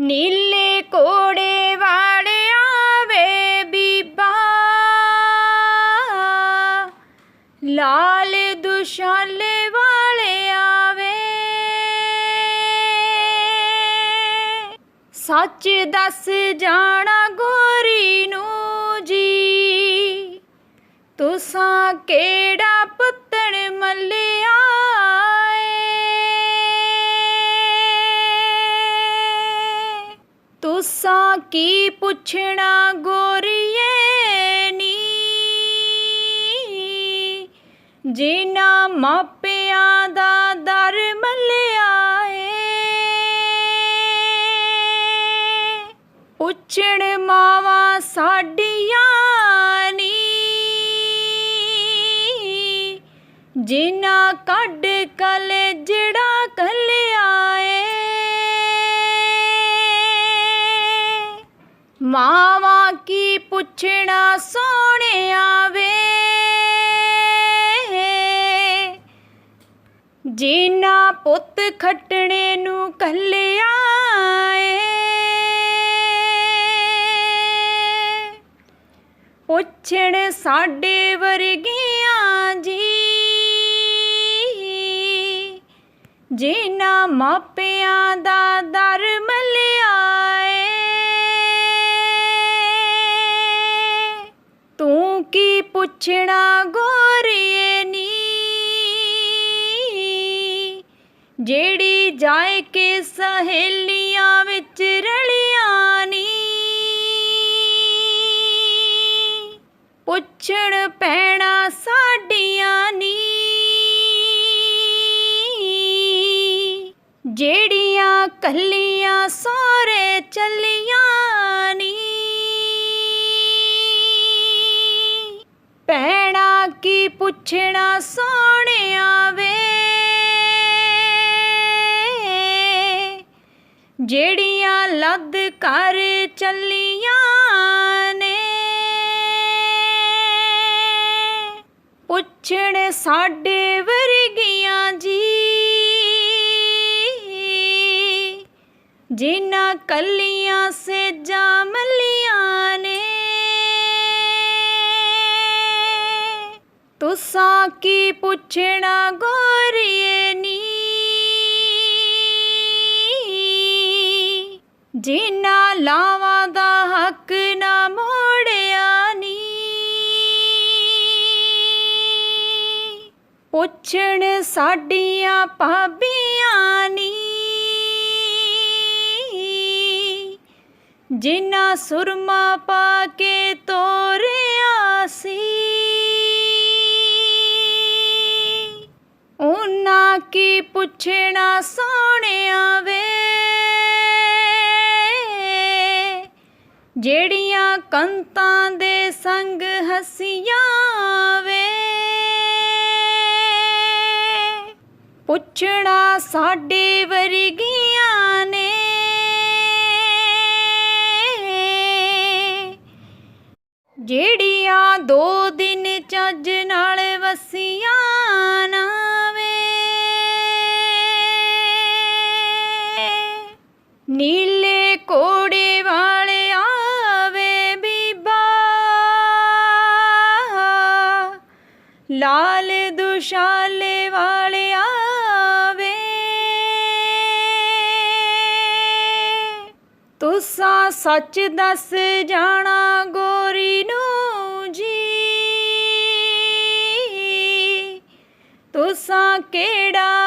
ਨੀਲੇ ਕੋੜੇ ਵਾਲਿਆ ਵੇ ਬੀਬਾ। ਲਾਲ ਦੁਸ਼ਾਲੇ ਵਾਲਿਆ ਵੇ। ਸੱਚ ਦੱਸ ਜਾਣਾ ਗੋਰੀ ਨੂੰ ਜੀ। ਤੁਸਾਂ ਕਿਹੜਾ ਕੀ ਪੁੱਛਣਾ ਗੋਰੀਏ ਨੀ? ਜਿਨ੍ਹਾਂ ਮਾਪਿਆਂ ਦਾ ਦਰ ਮੱਲਿਆ ਏ ਪੁੱਛਣ ਮਾਵਾਂ ਸਾਡੀਆਂ ਨੀ। ਜਿਨ੍ਹਾਂ ਕੱਢ ਕਲੇ ਮਾਵਾਂ ਕੀ ਪੁੱਛਣਾ ਸੋਹਣਿਆ ਵੇ ਜਿਨ੍ਹਾਂ ਪੁੱਤ ਖੱਟਣੇ ਨੂੰ ਕੱਲਿਆ ਏ ਪੁੱਛਣ ਸਾਡੇ ਵਰਗੀਆਂ ਜੀ। ਜਿਨ੍ਹਾਂ ਮਾਪਿਆਂ ਦਾ ਕੀ ਪੁੱਛਣਾ ਜਿਹੜੀ ਜਾਏ ਕੇ ਸਹੇਲੀਆਂ ਵਿੱਚ ਰਲੀਆਂ ਨੀ। ਪੁੱਛਣ ਪੈਣਾ ਸਾਡੀਆਂ ਨੀ। ਜਿਹੜੀਆਂ ਕੱਲੀਆਂ ਸੋਰੇ ਚੱਲੀਆਂ ਪੁੱਛਣਾ ਸੋਹਣਿਆ ਵੇ ਜਿਹੜੀਆਂ ਲੱਦ ਕਰ ਚੱਲੀਆਂ ਨੇ, ਪੁੱਛਣ ਸਾਡੇ ਵਰਗੀਆਂ ਜੀ। ਜਿਨ੍ਹਾਂ ਕੱਲੀਆਂ ਸੇਜਾਂ ਮੱਲੀਆਂ ਤੁਸਾਂ ਕੀ ਪੁੱਛਣਾ ਗੋਰੀਏ ਨੀ? ਜਿਨ੍ਹਾਂ ਲਾਵਾਂ ਦਾ ਹੱਕ ਨਾ ਮੋੜਿਆ ਨੀ? ਪੁੱਛਣ ਸਾਡੀਆਂ ਭਾਬੀਆਂ ਨੀ? ਜਿਨ੍ਹਾਂ ਸੁਰਮਾ ਪਾ ਕੇ ਤੋਰਿਆ ਪੁੱਛਣਾ ਸੋਹਣਿਆ ਵੇ। ਜਿਹੜੀਆਂ ਕੰਤਾਂ ਦੇ ਸੰਗ ਹਸੀਆਂ ਵੇ। ਪੁੱਛਣਾ ਸਾਡੇ ਵਰਗੀਆਂ ਨੇ। ਜਿਹੜੀਆਂ ਦੋ ਦਿਨ ਚੱਜ ਨਾਲ ਲਾਲ ਦੁਸ਼ਾਲੇ ਵਾਲਿਆ ਵੇ ਤੁਸਾਂ ਸੱਚ ਦੱਸ ਜਾਣਾ ਗੋਰੀ ਨੂੰ ਜੀ। ਤੁਸਾਂ ਕਿਹੜਾ